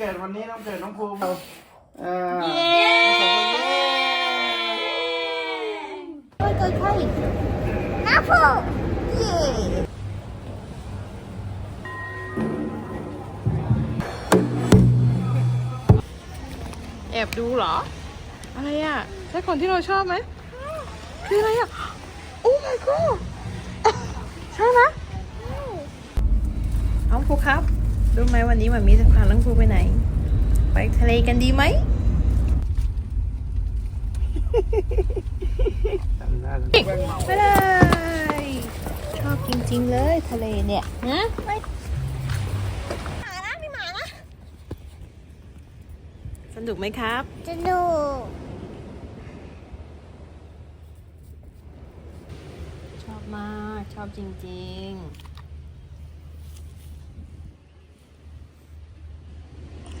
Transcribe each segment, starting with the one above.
กิดวันนี้น้ำเกิดน้องภูมิเออเย้วันเกิดใครน้าพูเย้แอบดูเหรอ อะไรอะ ใช่คนที่เราชอบไหมคืออะไรอะ โอ้ my god ใช่ไหมน้องภูครับ รู้ไหมวันนี้มันมีจะพาน้องภูไปไหน ไปทะเลกันดีไหมจำได้เลยไปเลยชอบจริงๆเลยทะเลเนี่ยฮะหมานะมีหมานะสนุกไหมครับจะดูชอบมาก ชอบจริง บ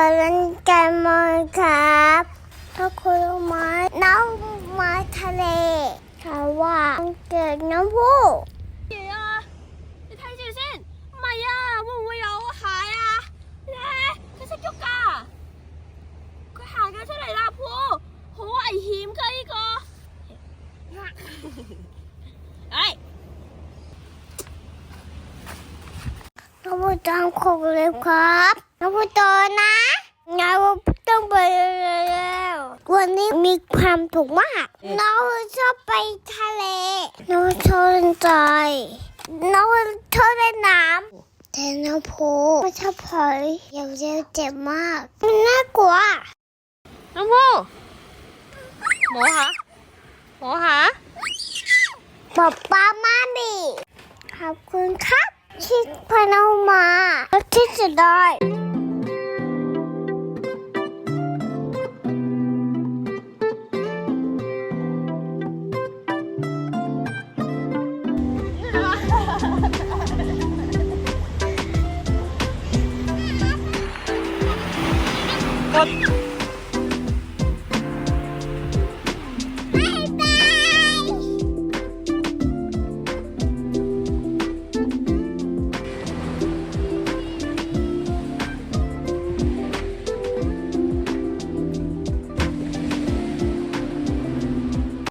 อลล่นกันมอนครับถ้าคุณมาน้องมาทะเลเขาว่านเกิดน้ำพุ น้องพูตามคงเลยครับน้องพูโตนะน้องพูต้องไปแล้ววันนี้มีความถูกมาก น้องพูชอบไปทะเล น้องพูชอบเล่นใจน้องพูชอบเล่นน้ำแต่น้องพูไม่ชอบพอยเดี๋ยวจะเจ็บมากมันน่ากลัว น้องภูหมอคะหมอคะป๊าป้ามามีขอบคุณครับ ที่พน้องมาที่จะได้กด